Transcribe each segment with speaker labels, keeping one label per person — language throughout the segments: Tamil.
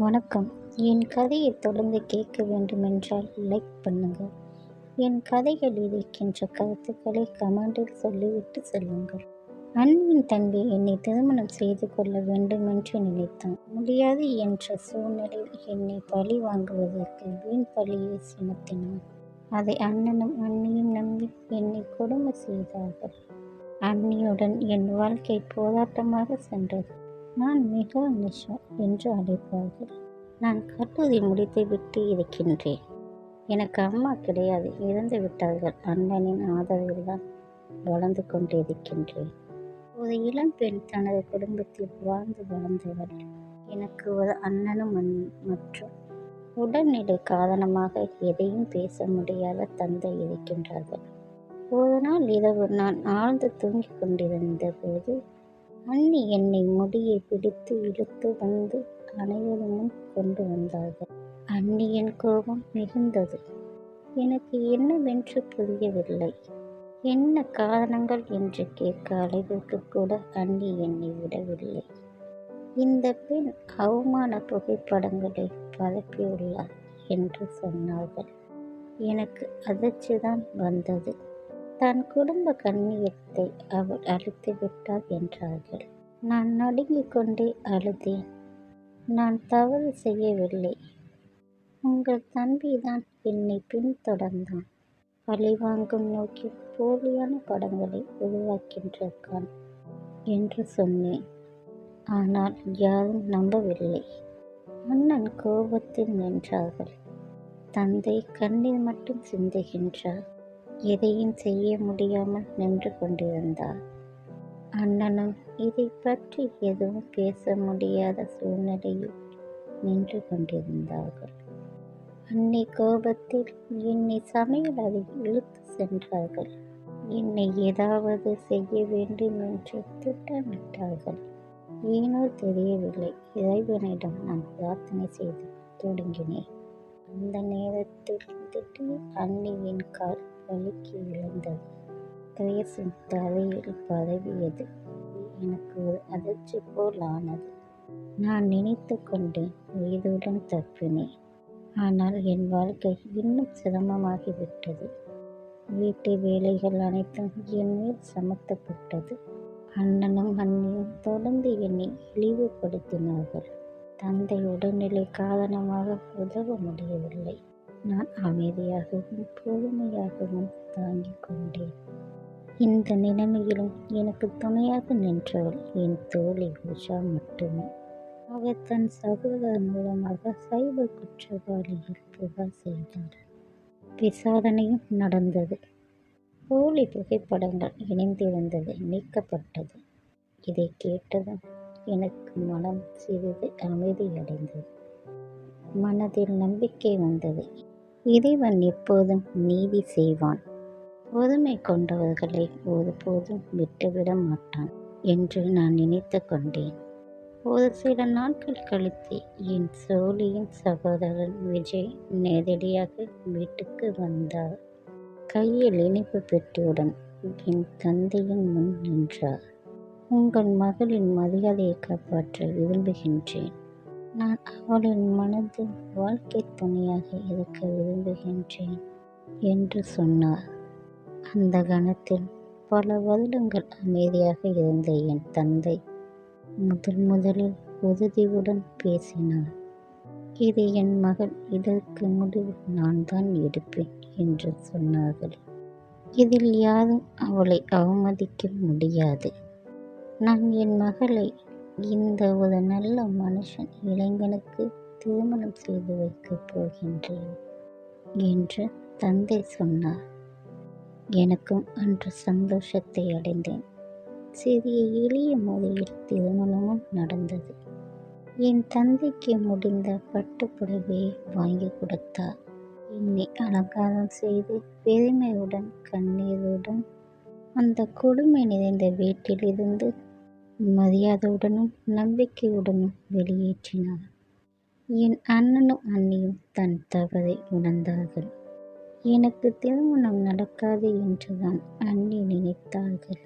Speaker 1: வணக்கம். என் கதையை தொடர்ந்து கேட்க வேண்டுமென்றால் லைக் பண்ணுங்கள் என் கதைகள் இருக்கின்ற கருத்துக்களை கமெண்டில் சொல்லிவிட்டு செல்லுங்கள். அண்ணியின் தம்பி என்னை திருமணம் செய்து கொள்ள வேண்டுமென்று நினைத்தான். முடியாது என்ற சூழ்நிலையில் என்னை பழி வாங்குவதற்கு வீண் பழியை சுமத்தினான். அதை அண்ணனும் அண்ணியும் நம்பி என்னை கொடுமை செய்தார்கள். அண்ணியுடன் என் வாழ்க்கை போராட்டமாக சென்றது. நான் மிக நிஷா என்று அழைப்பார்கள். நான் கல்லூரி முடித்து விட்டு இருக்கின்றேன். எனக்கு அம்மா கிடையாது. இறந்து விட்டார்கள். அண்ணனின் ஆதரவில் தான் வளர்ந்து கொண்டிருக்கின்றேன். ஒரு இளம் பெண் தனது குடும்பத்தில் வாழ்ந்து வளர்ந்தவள். எனக்கு ஒரு அண்ணனும் மற்றும் உடல்நிலை காரணமாக எதையும் பேச முடியாத தந்தை இருக்கின்றார்கள். ஒரு நாள் இரவு நான் ஆழ்ந்து தூங்கிக் கொண்டிருந்த போது அண்ணி என்னை முடியை பிடித்து இழுத்து வந்து அனைவருமும் முன் கொண்டு வந்தார்கள். அண்ணியின் கோபம் மிகுந்தது. எனக்கு என்னவென்று புரியவில்லை. என்ன காரணங்கள் என்று கேட்க அளவிற்கு கூட அண்ணி என்னை விடவில்லை. இந்த பெண் அவமான புகைப்படங்களை பரப்பியுள்ளார் என்று சொன்னார்கள். எனக்கு அதிர்ச்சிதான் வந்தது. தன் குடும்ப கண்ணியத்தை அவள் அழித்து விட்டாள் என்றார்கள். நான் நடுங்கிக் கொண்டே அழுதேன். நான் தவறு செய்யவில்லை. உங்கள் தம்பிதான் என்னை பின்தொடர்ந்தான். பழிவாங்கும் நோக்கி போலியான படங்களை உருவாக்கின்றிருக்கான் என்று சொன்னேன். ஆனால் யாரும் நம்பவில்லை. அண்ணன் கோபத்தில் நின்றார்கள். தந்தை கண்ணீர் மட்டும் சிந்துகின்றார். எதையும் செய்ய முடியாமல் நின்று கொண்டிருந்தார் அண்ணனும் இதை பற்றி எதுவும் பேச முடியாத சூழ்நிலையில் நின்று கொண்டிருந்தார்கள். அன்னை கோபத்தில் என்னை சமையல் அதை இழுத்து சென்றார்கள். என்னை ஏதாவது செய்ய வேண்டும் என்று திட்டமிட்டார்கள். ஏனோ தெரியவில்லை. இறைவனிடம் நான் பிரார்த்தனை செய்து தொடங்கினேன். அந்த நேரத்தில் திடீர் அன்னியின் கால் வழுக்கி விழுந்தது கிரேசின் தரையில் பரவியது. எனக்கு ஒரு அதிர்ச்சி போல் ஆனது. நான் நினைத்து கொண்டேன் உயிருடன் தப்பினேன். ஆனால் என் வாழ்க்கை இன்னும் சிரமமாகிவிட்டது. வீட்டு வேலைகள் அனைத்தும் என் மேல் சமர்த்தப்பட்டது. அண்ணனும் அண்ணியும் தொடர்ந்து என்னை இழிவுபடுத்தினார்கள். தந்தை உடல்நிலை காரணமாக உதவ முடியவில்லை. நான் அமைதியாகவும் பொறுமையாகவும் தாங்கிக் கொண்டேன். இந்த நிலைமையிலும் எனக்கு துணையாக நின்றவள் என் தோழி உஷா மட்டுமே. அவர் தன் சகோதரர் மூலமாக சைபர் குற்றவாளியில் புகார் செய்தார். விசாரணையும் நடந்தது. போலி புகைப்படங்கள் இணைந்திருந்தது நீக்கப்பட்டது. இதை கேட்டதும் எனக்கு மனம் சிறிது அமைதியடைந்தது. மனதில் நம்பிக்கை வந்தது. இறைவன் எப்போதும் நீதி செய்வான். பொறுமை கொண்டவர்களை ஒருபோதும் விட்டுவிட மாட்டான் என்று நான் நினைத்து கொண்டேன். ஒரு சில நாட்கள் கழித்து என் சோழியின் சகோதரன் விஜய் நேரடியாக வீட்டுக்கு வந்தார். கையில் இனிப்பு பெட்டியுடன் என் தந்தையின் முன் நின்றார். உங்கள் மகளின் மரியாதையை காப்பாற்ற விரும்புகின்றேன். நான் அவளின் மனது வாழ்க்கை துணையாக இருக்க விரும்புகின்றேன் என்று சொன்னார். அந்த கணத்தில் பல வருடங்கள் அமைதியாக இருந்த என் தந்தை முதல் முதலில் உறுதியுடன் பேசினார். இது என் மகள் இதற்கு முடிவு நான் தான் எடுப்பேன் என்று சொன்னார்கள். இதில் யாரும் அவளை அவமதிக்க முடியாது. நான் என் மகளை இந்த ஒரு நல்ல மனுஷன் இளைஞனுக்கு திருமணம் செய்து வைக்கப் போகின்றேன் என்று தந்தை சொன்னார். எனக்கும் அன்று சந்தோஷத்தை அடைந்தேன். சிறிய எளிய முறையில் திருமணமும் நடந்தது. என் தந்தைக்கு முடிந்த பட்டுப்புடவையை வாங்கி கொடுத்தார். என்னை அலங்காரம் செய்து பெருமையுடன் கண்ணீருடன் அந்த கொடுமை நிறைந்த வீட்டிலிருந்து மரியாதையுடனும் நம்பிக்கையுடனும் வெளியேற்றினார். என் அண்ணனும் அண்ணியும் தன் தவறை உணர்ந்தார்கள். எனக்கு திருமணம் நடக்காது என்றுதான் அண்ணி நினைத்தார்கள்.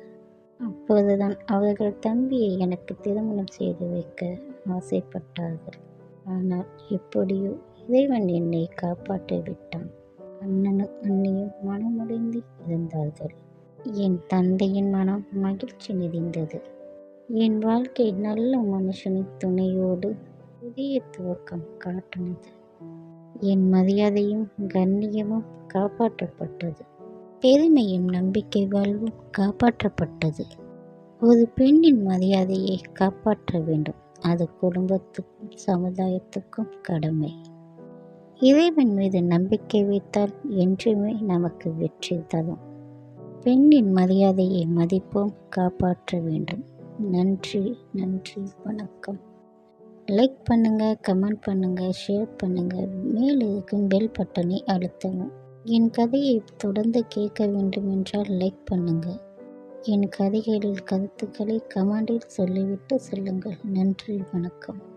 Speaker 1: அப்போதுதான் அவர்கள் தம்பியை எனக்கு திருமணம் செய்து வைக்க ஆசைப்பட்டார்கள். ஆனால் எப்படியோ இறைவன் என்னை காப்பாற்றி விட்டான். அண்ணனும் அண்ணியும் மனமுடைந்து இருந்தார்கள். என் தந்தையின் மனம் மகிழ்ச்சி நிறைந்தது. என் வாழ்க்கை நல்ல மனுஷனின் துணையோடு புதிய துவக்கம் காட்டினது. என் மரியாதையும் கண்ணியமும் காப்பாற்றப்பட்டது. பெருமையும் நம்பிக்கை வாழ்வும் காப்பாற்றப்பட்டது. ஒரு பெண்ணின் மரியாதையை காப்பாற்ற வேண்டும். அது குடும்பத்துக்கும் சமுதாயத்துக்கும் கடமை. இறைவன் மீது நம்பிக்கை வைத்தால் என்றுமே நமக்கு வெற்றி தரும். பெண்ணின் மரியாதையை மதிப்போம் காப்பாற்ற வேண்டும். நன்றி நன்றி வணக்கம். லைக் பண்ணுங்கள் கமெண்ட் பண்ணுங்கள் ஷேர் பண்ணுங்கள் மேல் இருக்கும் பெல் பட்டனை அழுத்தவும். என் கதையை தொடர்ந்து கேட்க வேண்டும் என்றால் லைக் பண்ணுங்கள் என் கதைகளில் கருத்துக்களை கமெண்டில் சொல்லிவிட்டு செல்லுங்கள். நன்றி வணக்கம்.